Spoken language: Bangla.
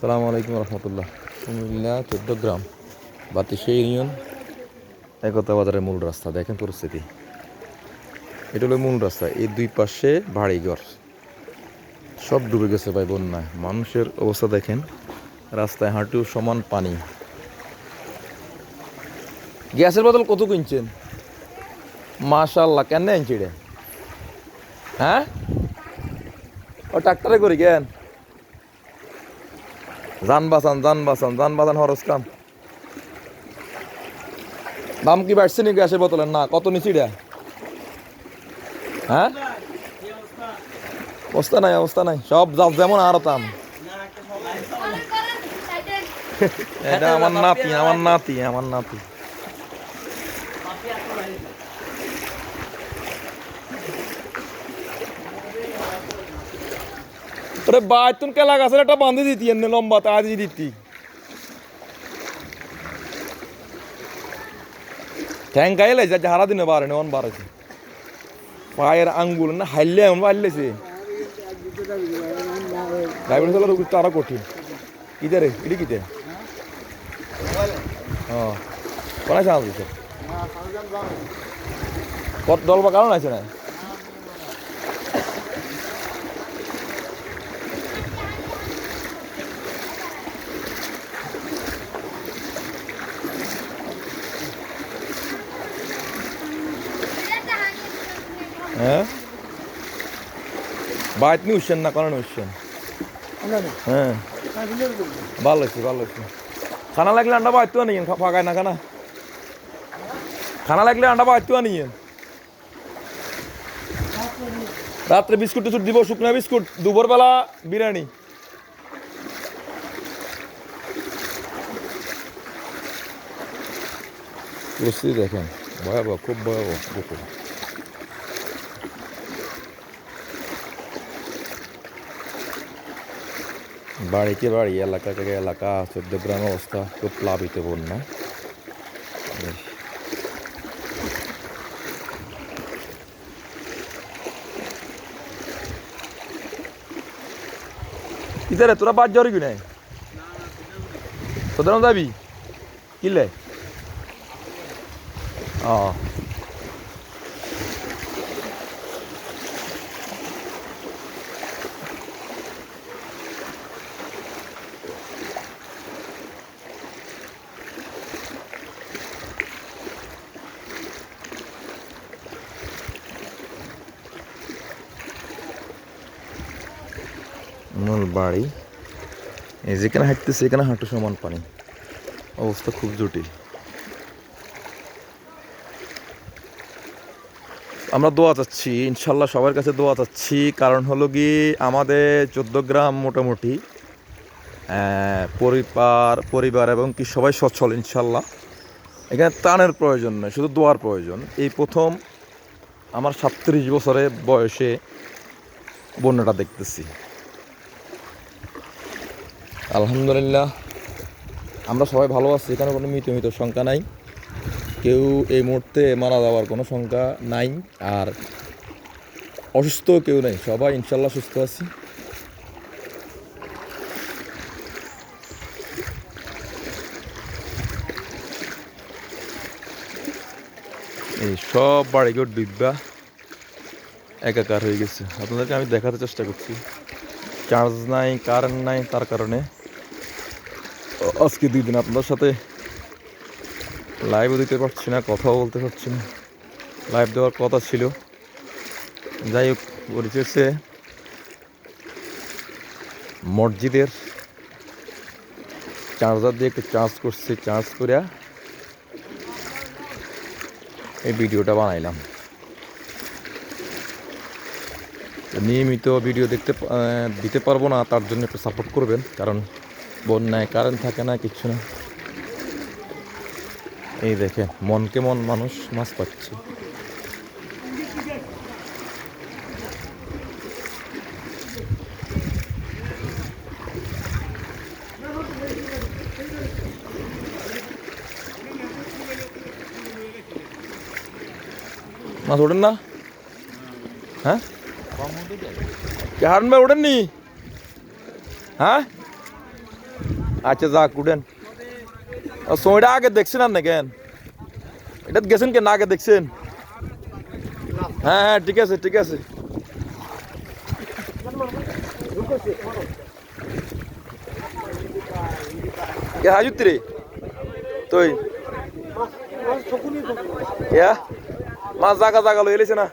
সালামু আলাইকুম রহমতুল্লাহ। কুমিল্লা চোদ্দগ্রাম বাতিশে ইউনিয়ন, একতা বাজারের মূল রাস্তা। দেখেন পরিস্থিতি। এটা হলো মূল রাস্তা। এই দুই পাশে বাড়িঘর সব ডুবে গেছে ভাই বন্যায় মানুষের অবস্থা দেখেন। রাস্তায় হাঁটু সমান পানি। গ্যাসের বোতল কত কিনছেন? মাশাল্লাহ কেন আনছি হ্যাঁ? ও, ট্রাক্টরে করি, কেন? যান বাঁচান যান বাঁচান যান হরস কাম। দাম কি বাড়ছে নাকি গ্যাসের বোতলের না, কত নিচি রে? হ্যাঁ? অবস্থা নাই অবস্থা নাই। সব যার যেমন আরও দাম। এটা আমার নাতি আমার নাতি আমার নাতি। ওরে বাইতুন কেলা গাছের একটা বাঁধে দিতি এমনি লম্বা তা দিয়ে দিতি। ঠ্যাং গাইলে যা হারা দিনে বাড়ে অন বাড়াছে। পায়ের আঙ্গুল না, হাইলে এমন বাড়লেছে। ড্রাইভার চালার তো আরও কঠিন। কিতে রে, এটি কিতে? হ্যাঁ কোন আছে আমাদের কত দল বা কারণ আছে না? হ্যাঁ? বাইত নি উঠছেন না কারণ উঠছেন হ্যাঁ। ভালো হয়েছে ভালো হয়েছে। খানা লাগলে আন্ডা বাইতো নিয়েন ফাঁকায় না খানা? খানা লাগলে আন্ডা বাইতো নিয়েন রাত্রে বিস্কুট টিস্কুট দিব শুকনো বিস্কুট দুপুর বেলা বিরিয়ানি। পরিস্থিতি দেখেন ভয়াবহ খুব ভয়াবহ বাড়িকে বাড়ি, এলাকা থেকে এলাকা চোদ্দগ্রাম অবস্থা, খুব প্লাবিত বন্যা। ইতারে, তোরা বাদ যাওয়ার কি নাই? তোদের যাবি? কিলে ও মূল বাড়ি। এই যেখানে হাঁটতেছে, এখানে হাঁটু সমান পানি। অবস্থা খুব জটিল। আমরা দোয়া চাচ্ছি, ইনশাল্লাহ সবার কাছে দোয়া চাচ্ছি। কারণ হলো কি, আমাদের চোদ্দ গ্রাম মোটামুটি পরিবার পরিবার এবং কি সবাই সচ্ছল, ইনশাল্লাহ। এখানে ত্রাণের প্রয়োজন নয় শুধু দোয়ার প্রয়োজন। এই প্রথম আমার সাতত্রিশ বছরের বয়সে বন্যাটা দেখতেছি। আলহামদুলিল্লাহ। আমরা সবাই ভালো আছি, এখানে কোনো মৃত মৃত সংখ্যা নাই। কেউ এই মুহূর্তে মারা যাওয়ার কোনো সংখ্যা নাই, আর অসুস্থ কেউ নেই, সবাই ইনশাল্লাহ সুস্থ আছি। এই সব বাড়িঘর ডিব্বা একাকার হয়ে গেছে। আপনাদেরকে আমি দেখাতে চেষ্টা করছি। চার্জ নাই, কারেন্ট নাই, তার কারণে আজকে দুই দিন আপনাদের সাথে লাইভও দিতে পারছি না, কথাও বলতে পারছি না। লাইভ দেওয়ার কথা ছিল। যাই হোক পরিচেছে মসজিদের চার্জার দিয়ে একটু চার্জ করছি চার্জ করে এই ভিডিওটা বানাইলাম। নিয়মিত ভিডিও দেখতে দিতে পারব না, তার জন্য একটু সাপোর্ট করবেন, কারণ বন্যায় কারেন্ট থাকে না কিচ্ছু না। এই দেখেন মনকে মন মানুষ মাছ পাচ্ছে। মাছ ওঠেন না? হ্যাঁ? হারুন ভাই ওঠেননি? হ্যাঁ? আচ্ছা যাক উঠেন সময়টা আগে দেখছেন আর না কেন? এটা গেছেন কেন? আগে দেখছেন? হ্যাঁ হ্যাঁ ঠিক আছে ঠিক আছে। কে হাজুত রে তুই মাছ জাগা জাগা লই এলিছে না?